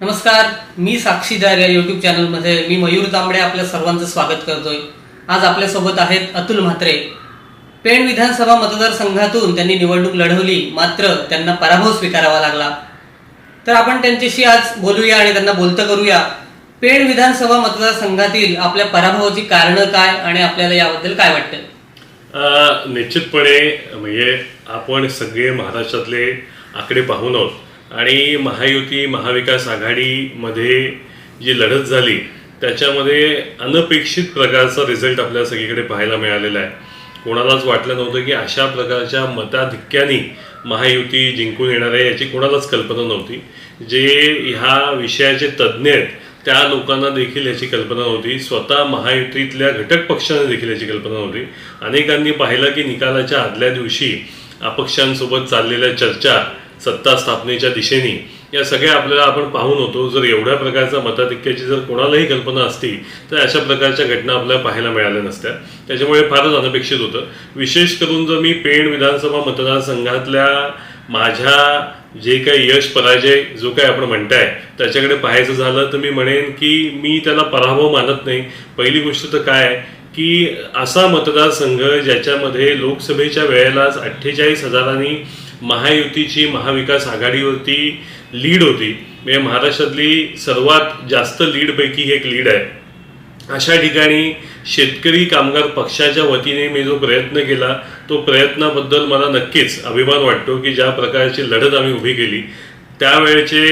नमस्कार मी साक्षीदार या युट्यूब चॅनलमध्ये मी मयूर तांबडे आपल्या सर्वांचं स्वागत करतोय. आज आपल्यासोबत आहेत अतुल म्हात्रे. पेण विधानसभा मतदारसंघातून त्यांनी निवडणूक लढवली मात्र त्यांना पराभव स्वीकारावा लागला. तर आपण त्यांच्याशी आज बोलूया आणि त्यांना बोलतं करूया. पेण विधानसभा मतदारसंघातील आपल्या पराभवाची कारणं काय आणि आपल्याला याबद्दल काय वाटतं? निश्चितपणे म्हणजे आपण सगळे महाराष्ट्रातले आकडे पाहून आहोत. आणि महायुती महाविकास आघाडीमध्ये जी लढत झाली त्याच्यामध्ये अनपेक्षित प्रकारचा रिझल्ट आपल्याला सगळीकडे पाहायला मिळालेला आहे. कोणालाच वाटलं नव्हतं की अशा प्रकारच्या मताधिक्याने महायुती जिंकून येणार आहे याची कोणालाच कल्पना नव्हती. जे ह्या विषयाचे तज्ज्ञ आहेत त्या लोकांना देखील याची कल्पना नव्हती. स्वतः महायुतीतल्या घटक पक्षांना देखील याची कल्पना नव्हती. अनेकांनी पाहिलं की निकालाच्या आदल्या दिवशी अपक्षांसोबत चाललेल्या चर्चा सत्ता स्थापनेच्या दिशेने. या सगळ्या आपल्याला आपण पाहून होतो जर एवढ्या प्रकारच्या मताधिक्याची जर कोणालाही कल्पना असती तर अशा प्रकारच्या घटना आपल्याला पाहायला मिळाल्या नसत्या. त्याच्यामुळे फारच अनपेक्षित होतं. विशेष करून जर मी पेण विधानसभा मतदारसंघातल्या माझ्या जे काही यश पराजय जो काही आपण म्हणताय त्याच्याकडे पाहायचं झालं तर मी म्हणेन की मी त्याला पराभव मानत नाही. पहिली गोष्ट तर काय की असा मतदारसंघ ज्याच्यामध्ये लोकसभेच्या वेळेलाच अठ्ठेचाळीस हजारांनी महायुतीची महाविकास आघाडीवरती लीड होती. म्हणजे महाराष्ट्रातली सर्वात जास्त लीडपैकी ही एक लीड आहे. अशा ठिकाणी शेतकरी कामगार पक्षाच्या वतीने मी जो प्रयत्न केला तो प्रयत्नाबद्दल मला नक्कीच अभिमान वाटतो की ज्या प्रकारची लढत आम्ही उभी केली. त्यावेळेचे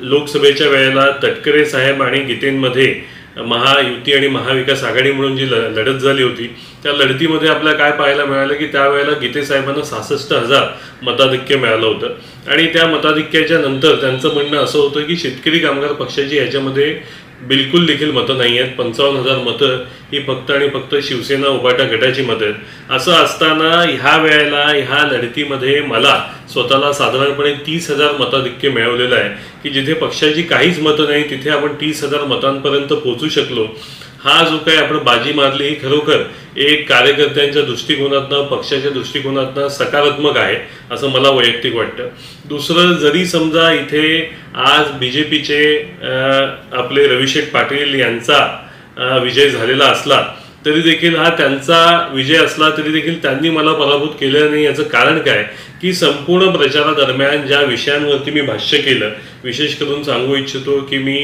लोकसभेच्या वेळेला तटकरे साहेब आणि गीतेंमध्ये महायुती आणि महाविकास आघाडी म्हणून जी लढत झाली होती त्या लढतीमध्ये आपल्याला काय पाहायला मिळालं की त्यावेळेला गीते साहेबांना सहासष्ट हजार मताधिक्य मिळालं होतं. आणि त्या मताधिक्याच्या नंतर त्यांचं म्हणणं असं होतं की शेतकरी कामगार पक्षाची याच्यामध्ये बिलकुल देखील मतं नाही आहेत पंचावन्न हजार मतं ही फक्त आणि फक्त शिवसेना उभाटा गटाची मतं आहेत. असं असताना ह्या वेळेला ह्या लढतीमध्ये मला स्वतःला साधारणपणे तीस हजार मताधिक्य मिळवलेलं आहे की जिथे पक्षाची काहीच मतं नाही तिथे आपण तीस हजार मतांपर्यंत पोहोचू शकलो. हा जो काही आपण बाजी मारली ही खरोखर एक कार्यकर्त्यांच्या दृष्टिकोनातनं पक्षाच्या दृष्टिकोनातनं सकारात्मक आहे असं मला वैयक्तिक वाटतं. दुसरं जरी समजा इथे आज बी जे पीचे आपले रविशेठ पाटील यांचा विजय झालेला असला तरी देखील हा त्यांचा विजय असला तरी देखील त्यांनी मला पराभूत केलं नाही. याचं कारण काय? की संपूर्ण प्रचारादरम्यान ज्या विषयांवरती मी भाष्य केलं विशेष करून सांगू इच्छितो की मी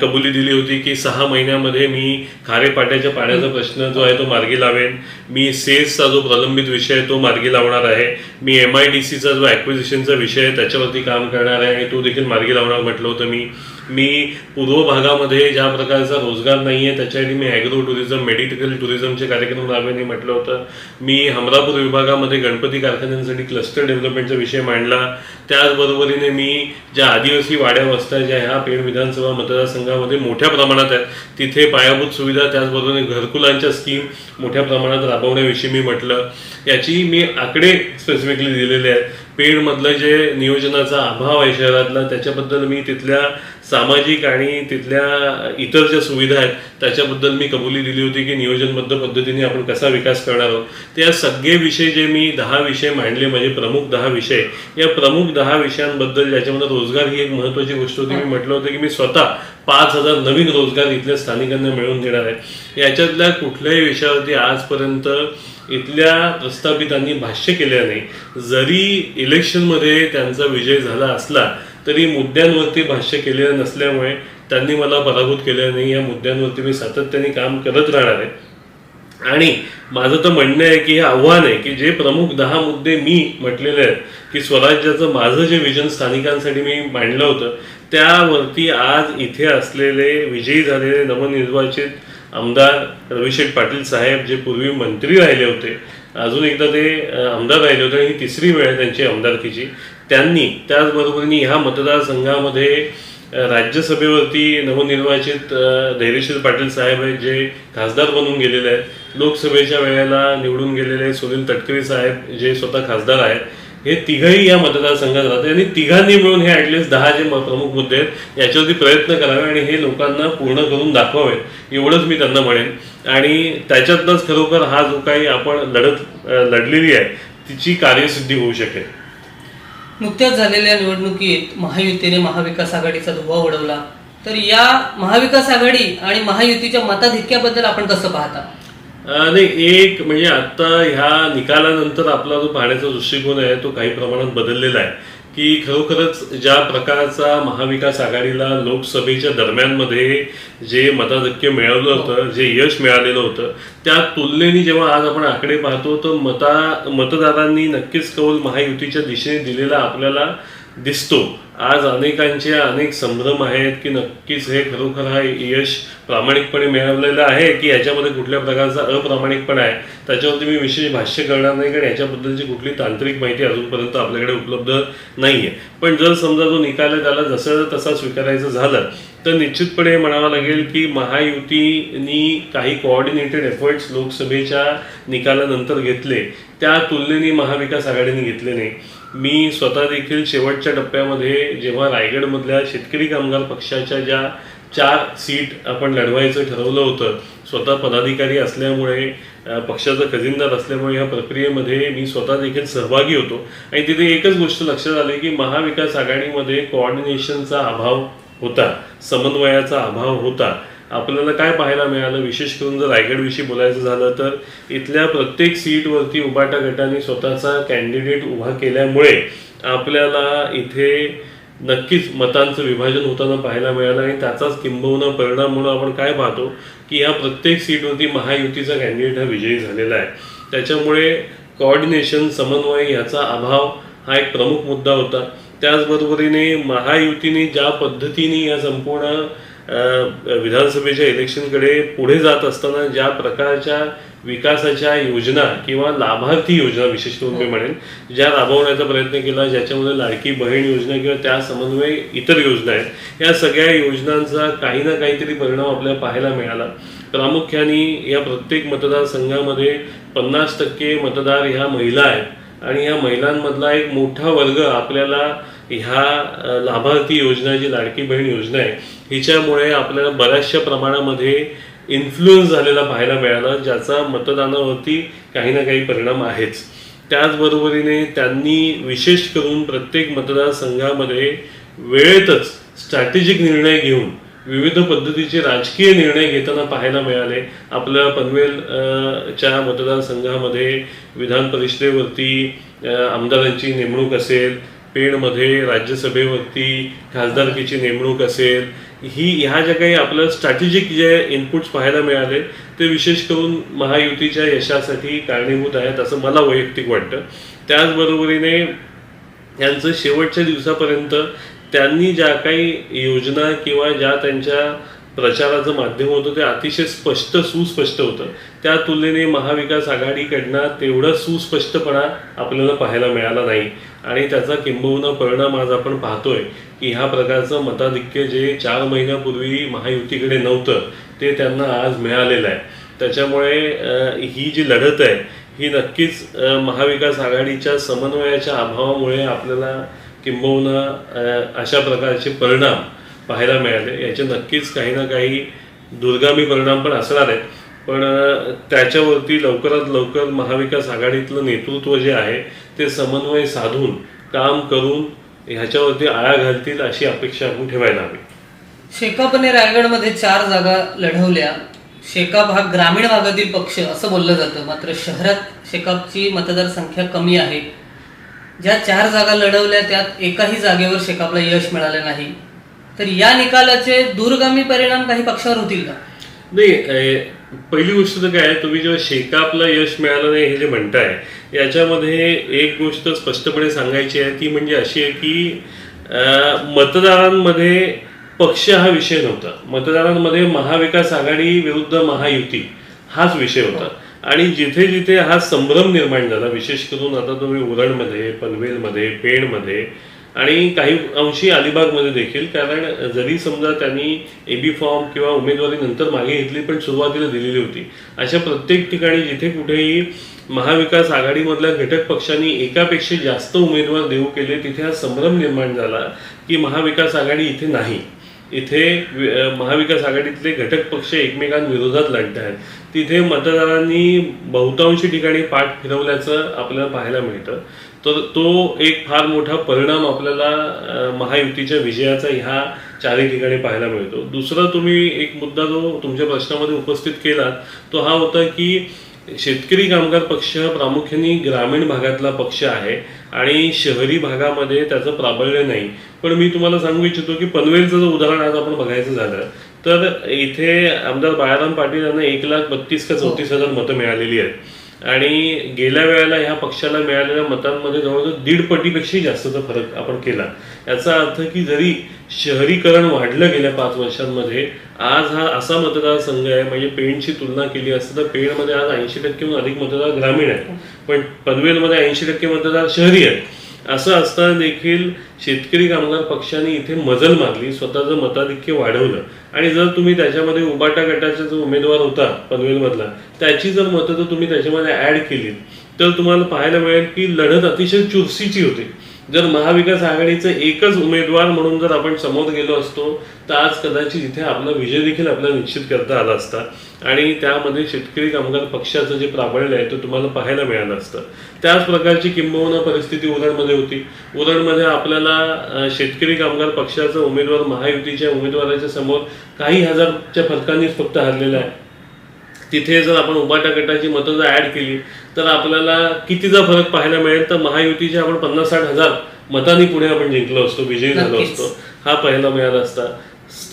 कबुली दिली होती की सहा महिन्यामध्ये मी खारेपाट्याच्या पाण्याचा प्रश्न जो आहे तो मार्गी लावेन. मी सेसचा जो प्रलंबित विषय आहे तो मार्गी लावणार आहे. मी एम आय डी सीचा जो ॲक्विजिशनचा विषय आहे त्याच्यावरती काम करणार आहे आणि तो देखील मार्गी लावणार म्हटलं होतं मी. मी पूर्व भागामध्ये ज्या प्रकारचा रोजगार नाही आहे त्याच्यासाठी मी ॲग्रो टुरिझम मेडिकल टुरिझमचे कार्यक्रम राबवणे म्हटलं होतं. मी हमरापूर विभागामध्ये गणपती कारखान्यांसाठी क्लस्टर डेव्हलपमेंटचा विषय मांडला. त्याचबरोबरीने मी ज्या आदिवासी वाड्या वस्त्या ज्या ह्या पेण विधानसभा मतदारसंघामध्ये मोठ्या प्रमाणात आहेत तिथे पायाभूत सुविधा त्याचबरोबर घरकुलांच्या स्कीम मोठ्या प्रमाणात राबवण्याविषयी मी म्हटलं. याची मी आकडे स्पेसिफिकली दिलेले आहेत. पेणमधलं जे नियोजनाचा अभाव आहे शहरातला त्याच्याबद्दल मी तिथल्या सामाजिक आणि तिथल्या इतर ज्या सुविधा आहेत त्याच्याबद्दल मी कबुली दिली होती की नियोजनबद्ध पद्धतीने आपण कसा विकास करणार आहोत. त्या सगळे विषय जे मी दहा विषय मांडले म्हणजे प्रमुख दहा विषय या प्रमुख दहा विषयांबद्दल ज्याच्यामध्ये रोजगार ही एक महत्त्वाची गोष्ट होती. मी म्हटलं होतं की मी स्वतः पाच हजार नवीन रोजगार इथल्या स्थानिकांना मिळवून देणार आहे. याच्यातल्या कुठल्याही विषयावरती आजपर्यंत इथल्या प्रस्थापितांनी भाष्य केलं नाही जरी इलेक्शनमध्ये त्यांचा विजय झाला असला तरी मुद्द्यांवरती भाष्य केलेलं नसल्यामुळे त्यांनी मला पराभूत केलेलं नाही. या मुद्द्यांवरती मी सातत्याने काम करत राहणार आहे. आणि माझं तर म्हणणं आहे की हे आव्हान आहे की जे प्रमुख दहा मुद्दे मी म्हटलेले आहेत की स्वराज्याचं माझं जे विजन स्थानिकांसाठी मी मांडलं होतं त्यावरती आज इथे असलेले विजयी झालेले नवनिर्वाचित आमदार रविशेठ पाटील साहेब जे पूर्वी मंत्री राहिले होते अजून एकदा ते आमदार राहिले होते आणि ही तिसरी वेळ आहे त्यांची आमदारकीची त्यांनी त्याचबरोबरीने ह्या मतदारसंघामध्ये राज्यसभेवरती नवनिर्वाचित धैर्यशील पाटील साहेब आहेत जे खासदार बनून गेलेले आहेत. लोकसभेच्या वेळेला निवडून गेलेले सुनील तटकरे साहेब जे स्वतः खासदार आहेत हे तिघही या मतदारसंघात राहते आणि तिघांनी मिळून हे ॲटलिस्ट दहा जे प्रमुख मुद्दे आहेत याच्यावरती प्रयत्न करावे आणि हे लोकांना पूर्ण करून दाखवावे. एवढंच मी त्यांना म्हणेन. आणि त्याच्यातनंच खरोखर हा जो काही आपण लढत लढलेली आहे तिची कार्यसिद्धी होऊ शकेल. नुकत्याच झालेल्या निवडणुकीत महायुतीने महाविकास आघाडीचा धुवा उडवला. तर या महाविकास आघाडी आणि महायुतीच्या मताधिक्याबद्दल आपण कसं पाहता? नाही एक म्हणजे आता ह्या निकालानंतर आपला जो पाहण्याचा दृष्टिकोन आहे तो काही प्रमाणात बदललेला आहे. की खरोखरच ज्या प्रकारचा महाविकास आघाडीला लोकसभेच्या दरम्यानमध्ये जे मताधिक्य मिळवलं होतं जे यश मिळालेलं होतं त्या तुलनेने जेव्हा आज आपण आकडे पाहतो तर मता मतदारांनी नक्कीच कौल महायुतीच्या दिशेने दिलेला आपल्याला दिसतो. आज अनेकांचे अनेक संभ्रम आहेत की नक्कीच हे खरोखर हा यश प्रामाणिकपणे मिळवलेलं आहे की याच्यामध्ये कुठल्या प्रकारचा अप्रामाणिकपणा आहे? त्याच्यावरती मी विशेष भाष्य करणार नाही कारण याच्याबद्दलची कुठली तांत्रिक माहिती अजूनपर्यंत आपल्याकडे उपलब्ध नाही आहे पण जर समजा जो निकाल आहे त्याला जसं तसा स्वीकारायचं झालं तर निश्चितपणे म्हणावं लागेल की महायुतीनी काही कोऑर्डिनेटेड एफर्ट्स लोकसभेच्या निकालानंतर घेतले. त्या तुलनेने महाविकास आघाडीने घेतले नाही. मी स्वतः देखील शेवटच्या टप्प्यामध्ये जेव्हा रायगडमधल्या शेतकरी कामगार पक्षाच्या ज्या चार सीट आपण लढवायचं ठरवलं होतं स्वतः पदाधिकारी असल्यामुळे पक्षाचा खजिनदार असल्यामुळे या प्रक्रियेमध्ये मी स्वतः देखील सहभागी होतो. आणि तिथे एकच गोष्ट लक्षात आली की महाविकास आघाडीमध्ये कोऑर्डिनेशनचा अभाव होता समन्वयाचा अभाव होता. आपल्याला काय पाहायला मिळालं? विशेष करून जर रायगडविषयी बोलायचं झालं तर इथल्या प्रत्येक सीटवरती उबाटा गटाने स्वतःचा कॅन्डिडेट उभा केल्यामुळे आपल्याला इथे नक्कीच मतांचं विभाजन होताना पाहायला मिळालं आणि त्याचाच किंबहुना परिणाम म्हणून आपण काय पाहतो की या प्रत्येक सीटवरती महायुतीचा कॅन्डिडेट हा विजयी झालेला आहे. त्याच्यामुळे कॉर्डिनेशन समन्वय याचा अभाव हा एक प्रमुख मुद्दा होता. त्याचबरोबरीने महायुतीने ज्या पद्धतीने या संपूर्ण विधानसभेच्या इलेक्शनकडे पुढे जात असताना ज्या प्रकारच्या विकासाच्या योजना किंवा लाभार्थी योजना विशेष करून मी म्हणेन ज्या राबवण्याचा प्रयत्न केला ज्याच्यामध्ये लाडकी बहीण योजना किंवा त्या समन्वय इतर योजना आहेत या सगळ्या योजनांचा काही ना काहीतरी परिणाम आपल्याला पाहायला मिळाला. प्रामुख्याने या प्रत्येक मतदारसंघामध्ये पन्नास टक्के मतदार ह्या महिला आहेत. आणि या महिलांमधला एक मोठा वर्ग आपल्याला ह्या लाभार्थी योजना जी लाडकी बहीण योजना आहे हिच्यामुळे आपल्याला बऱ्याचशा प्रमाणामध्ये इन्फ्लुएन्स झालेला पाहायला मिळाला ज्याचा मतदानावरती काही ना काही परिणाम आहेच. त्याचबरोबरीने त्यांनी विशेष करून प्रत्येक मतदारसंघामध्ये वेळेतच स्ट्रॅटेजिक निर्णय घेऊन विविध पद्धतीचे राजकीय निर्णय घेताना पाहायला मिळाले. आपल्या पनवेल च्या मतदारसंघामध्ये विधान परिषदेवरती आमदारांची नेमणूक असेल पेणमध्ये राज्यसभेवरती खासदारकीची नेमणूक असेल ही ह्या ज्या काही आपलं स्ट्रॅटेजिक जे इनपुट्स पाहायला मिळाले ते विशेष करून महायुतीच्या यशासाठी कारणीभूत आहेत असं मला वैयक्तिक वाटतं. त्याचबरोबरीने यांचं शेवटच्या दिवसापर्यंत त्यांनी ज्या काही योजना किंवा ज्या त्यांच्या प्रचाराचं माध्यम होतं ते अतिशय स्पष्ट सुस्पष्ट होतं. त्या तुलनेने महाविकास आघाडीकडनं तेवढा सुस्पष्टपणा आपल्याला पाहायला मिळाला नाही. आणि त्याचा किंबहुना परिणाम आज आपण पाहतोय की ह्या प्रकारचं मताधिक्य जे चार महिन्यापूर्वी महायुतीकडे नव्हतं ते त्यांना आज मिळालेलं आहे. त्याच्यामुळे ही जी लढत आहे ही नक्कीच महाविकास आघाडीच्या समन्वयाच्या अभावामुळे आपल्याला किंबहुना अशा प्रकारचे परिणाम पाहायला मिळाले. याचे नक्कीच काही ना काही दुर्गामी परिणाम पण असणार आहेत. पण त्याच्यावरती लवकरात लवकर महाविकास आघाडीतलं नेतृत्व जे आहे ते समन्वय साधून काम करून ह्याच्यावरती आळा घालतील अशी अपेक्षा आपण ठेवायला हवी. शेकापने रायगडमध्ये चार जागा लढवल्या. शेकाप हा ग्रामीण भागातील पक्ष असं बोललं जातं. मात्र शहरात शेकापची मतदारसंख्या कमी आहे. ज्या चार जागा लढवल्या त्यात एकाही जागेवर शेकापला यश मिळाले नाही. तर या निकालाचे दूरगामी परिणाम काही पक्षावर होतील का? नाही पहिली गोष्ट तर काय आहे, तुम्ही जेव्हा शेकापला यश मिळालं नाही हे जे म्हणताय याच्यामध्ये एक गोष्ट स्पष्टपणे सांगायची आहे ती म्हणजे अशी आहे की मतदारांमध्ये पक्ष हा विषय नव्हता. मतदारांमध्ये महाविकास आघाडी विरुद्ध महायुती हाच विषय होता. आणि जिथे जिथे हा संभ्रम निर्माण झाला विशेष करून आता तुम्ही उरणमध्ये पनवेलमध्ये पेणमध्ये आणि काही अंशी अलिबागमध्ये देखील कारण जरी समजा त्यांनी एबी फॉर्म किंवा उमेदवारी नंतर मागे घेतली पण सुरुवातीला दिलेली होती. अशा प्रत्येक ठिकाणी जिथे कुठेही महाविकास आघाडीमधल्या घटक पक्षांनी एकापेक्षा जास्त उमेदवार देऊ केले तिथे हा संभ्रम निर्माण झाला की महाविकास आघाडी इथे नाही. इथे महाविकास आघाडीतले घटक पक्ष एकमेकांविरोधात लढत आहेत. तिथे मतदारांनी बहुतांशी ठिकाणी पाठ फिरवल्याचं आपल्याला पाहायला मिळतं. तर तो एक फार मोठा परिणाम आपल्याला महायुतीच्या विजयाचा ह्या चारही ठिकाणी पाहायला मिळतो. दुसरा तुम्ही एक मुद्दा जो तुमच्या प्रश्नामध्ये उपस्थित केला तो हा होता की शेतकरी कामगार पक्ष हा प्रामुख्याने ग्रामीण भागातला पक्ष आहे आणि शहरी भागामध्ये त्याचं प्राबल्य नाही. पण मी तुम्हाला सांगू इच्छितो की पनवेलचं जर उदाहरण आज आपण बघायचं झालं तर इथे आमदार बाळाराम पाटील यांना एक लाख बत्तीस का चौतीस हजार मतं मिळालेली आहेत. आणि गेल्या वेळेला ह्या पक्षाला मिळालेल्या मतांमध्ये जवळजवळ दीड पटीपेक्षाही जास्तचा फरक आपण केला. याचा अर्थ की जरी शहरीकरण वाढलं गेल्या पाच वर्षांमध्ये आज हा असा मतदारसंघ आहे म्हणजे पेणची तुलना केली असतं तर पेणमध्ये आज ऐंशी टक्केहून अधिक मतदार ग्रामीण आहेत. पण पनवेलमध्ये ऐंशी टक्के मतदार शहरी आहेत. असं असताना देखील शेतकरी कामगार पक्षाने इथे मजल मारली स्वतःचं मताधिक्य वाढवलं. आणि जर तुम्ही त्याच्यामध्ये उबाटा गटाचा जो उमेदवार होता पनवेलमधला त्याची जर मतं जर तुम्ही त्याच्यामध्ये ऍड केली तर तुम्हाला पाहायला मिळेल की लढत अतिशय चुरशीची होती. जर महाविकास आघाडीचं एकच उमेदवार म्हणून जर आपण समोर गेलो असतो तर आज कदाचित इथे आपला विजय देखील आपल्याला निश्चित करता आला असता. आणि त्यामध्ये शेतकरी कामगार पक्षाचं जे प्राबल्य आहे ते तुम्हाला पाहायला मिळालं असतं. त्याच प्रकारची किंबहुना परिस्थिती उरणमध्ये होती. उरणमध्ये आपल्याला शेतकरी कामगार पक्षाचा उमेदवार महायुतीच्या उमेदवाराच्या समोर काही हजारच्या फरकांनीच फक्त हरलेला आहे. तिथे जर आपण उबाटा गटाची मतं जर ऍड केली तर आपल्याला कितीचा फरक पाहायला मिळेल तर महायुतीचे आपण पन्नास साठ हजार मतांनी पुढे आपण जिंकलो असतो विजयी झालो. असतो हा पहिला मिळाला असता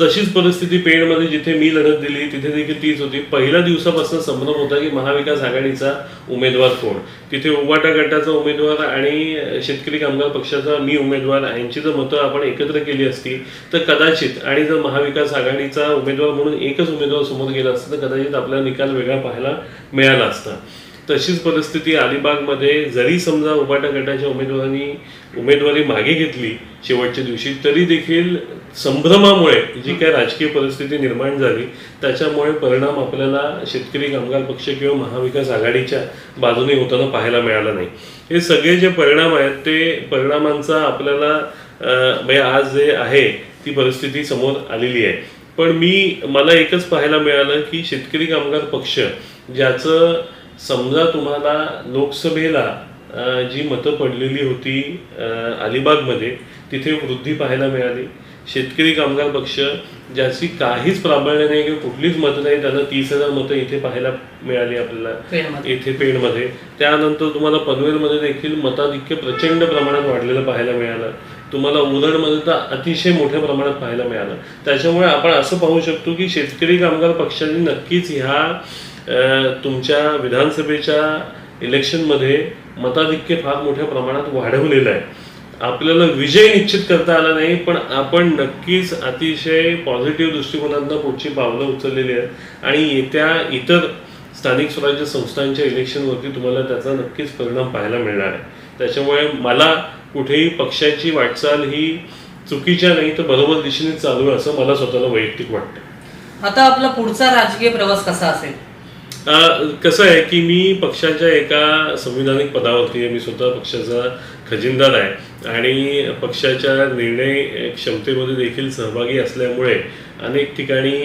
तशीच परिस्थिती पेणमध्ये जिथे मी लढत दिली तिथे देखील तीच होती. पहिल्या दिवसापासून संभ्रम होता की महाविकास आघाडीचा उमेदवार कोण? तिथे उबाटा गटाचा उमेदवार आणि शेतकरी कामगार पक्षाचा मी उमेदवार यांची जर मतं आपण एकत्र केली असती तर कदाचित आणि जर महाविकास आघाडीचा उमेदवार म्हणून एकच उमेदवार समोर गेला असता तर कदाचित आपल्याला निकाल वेगळा पाहायला मिळाला असता. तशीच परिस्थिती अलिबागमध्ये जरी समजा उबाटा गटाच्या उमेदवारांनी उमेदवारी मागे घेतली शेवटच्या दिवशी तरी देखील संभ्रमामुळे जी काय राजकीय परिस्थिती निर्माण झाली त्याच्यामुळे परिणाम आपल्याला शेतकरी कामगार पक्ष किंवा महाविकास आघाडीच्या बाजूने होताना पाहायला मिळाला नाही. हे सगळे जे परिणाम आहेत ते परिणामांचा आपल्याला म्हणजे आज जे आहे ती परिस्थिती समोर आलेली आहे. पण मी मला एकच पाहायला मिळालं की शेतकरी कामगार पक्ष ज्याचं समजा तुम्हाला लोकसभेला जी मतं पडलेली होती अलिबागमध्ये तिथे वृद्धी पाहायला मिळाली. शेतकरी कामगार पक्ष ज्याची काहीच प्राबल्य नाही किंवा कुठलीच मतं नाही त्यांना तीस हजार मतं इथे पाहायला मिळाली आपल्याला. येथे पेणमध्ये. त्यानंतर तुम्हाला पनवेलमध्ये देखील मताधिक्य प्रचंड प्रमाणात वाढलेलं पाहायला मिळालं. तुम्हाला उरणमध्ये तर अतिशय मोठ्या प्रमाणात पाहायला मिळालं. त्याच्यामुळे आपण असं पाहू शकतो की शेतकरी कामगार पक्षाने नक्कीच ह्या तुमच्या विधानसभेच्या इलेक्शनमध्ये मताधिक्य फार मोठ्या प्रमाणात वाढवलेलं आहे. आपल्याला विजय निश्चित करता आला नाही पण आपण नक्कीच अतिशय पॉझिटिव्ह दृष्टिकोनातनं पुढची पावलं उचललेली आहेत. आणि येत्या इतर स्थानिक स्वराज्य संस्थांच्या इलेक्शनवरती तुम्हाला त्याचा नक्कीच परिणाम पाहायला मिळणार आहे. त्याच्यामुळे मला कुठेही पक्षाची वाटचाल ही चुकीच्या नाही तर बरोबर दिशेने चालू आहे असं मला स्वतःला वैयक्तिक वाटतं. आता आपला पुढचा राजकीय प्रवास कसा असेल? कसं आहे की मी पक्षाच्या एका संविधानिक पदावरती आहे. मी स्वतः पक्षाचा खजिनदार आहे. आणि पक्षाच्या निर्णय क्षमतेमध्ये देखील सहभागी असल्यामुळे अनेक ठिकाणी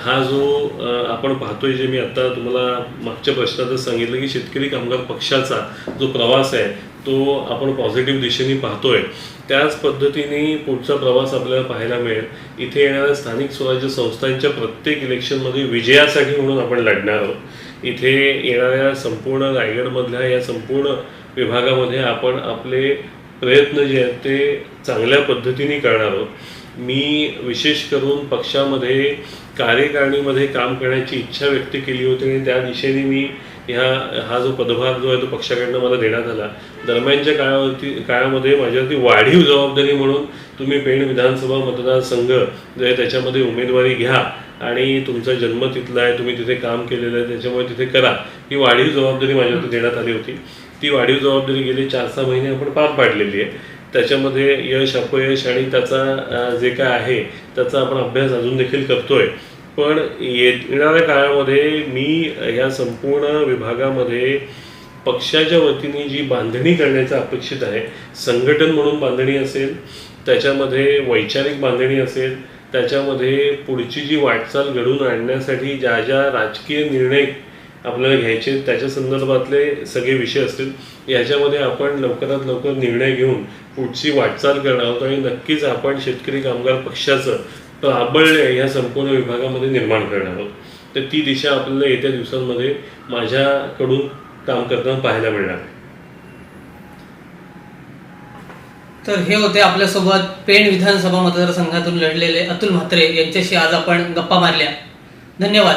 हा जो आपण पाहतोय जे मी आता तुम्हाला मागच्या प्रश्नातच सांगितलं की शेतकरी कामगार पक्षाचा जो प्रवास आहे तो आपण पॉझिटिव्ह दिशेने पाहतोय. त्याच पद्धतीने पुढचा प्रवास आपल्याला पाहायला मिळेल. इथे येणाऱ्या स्थानिक स्वराज्य संस्थांच्या प्रत्येक इलेक्शनमध्ये विजयासाठी म्हणून आपण लढणार आहोत. इथे येणाऱ्या संपूर्ण रायगडमधल्या या संपूर्ण विभागामध्ये आपण आपले प्रयत्न जे आहेत ते चांगल्या पद्धतीने करणार आहोत. मी विशेष करून पक्षामध्ये कार्यकारिणीमध्ये काम करण्याची इच्छा व्यक्त केली होती आणि त्या दिशेने मी ह्या हा जो पदभार जो आहे तो पक्षाकडनं मला देण्यात आला. दरम्यानच्या काळावरती काळामध्ये माझ्यावरती वाढीव जबाबदारी म्हणून तुम्ही पेण विधानसभा मतदारसंघ जो आहे त्याच्यामध्ये उमेदवारी घ्या. आणि तुमचा जन्म तिथला आहे तुम्ही तिथे काम केलेलं आहे त्याच्यामुळे तिथे करा. ही वाढीव जबाबदारी माझ्यावरती देण्यात आली होती. ती वाढीव जबाबदारी गेली चार सहा महिने आपण पार पाडलेली आहे. त्याच्यामध्ये यश अपयश आणि त्याचा जे काय आहे त्याचा आपण अभ्यास अजून देखील करतोय. पण येणाऱ्या काळामध्ये मी या संपूर्ण विभागामध्ये पक्षाच्या वतीने जी बांधणी करण्याचं अपेक्षित आहे संघटन म्हणून बांधणी असेल त्याच्यामध्ये वैचारिक बांधणी असेल त्याच्यामध्ये पुढची जी वाटचाल घडून आणण्यासाठी ज्या ज्या राजकीय निर्णय आपल्याला घ्यायचे त्याच्या संदर्भातले सगळे विषय असतील याच्यामध्ये आपण लवकरात लवकर निर्णय घेऊन पुढची वाटचाल करणार आहोत आणि नक्कीच आपण शेतकरी कामगार पक्षाचं प्राबल्य या संपूर्ण विभागामध्ये निर्माण करणार आहोत. तर ती दिशा आपल्याला येत्या दिवसांमध्ये माझ्याकडून काम करताना पाहायला मिळणार आहे तर हे होते आपल्यासोबत पेण विधानसभा मतदारसंघातून लढलेले अतुल म्हात्रे यांच्याशी आज आपण गप्पा मारल्या. धन्यवाद.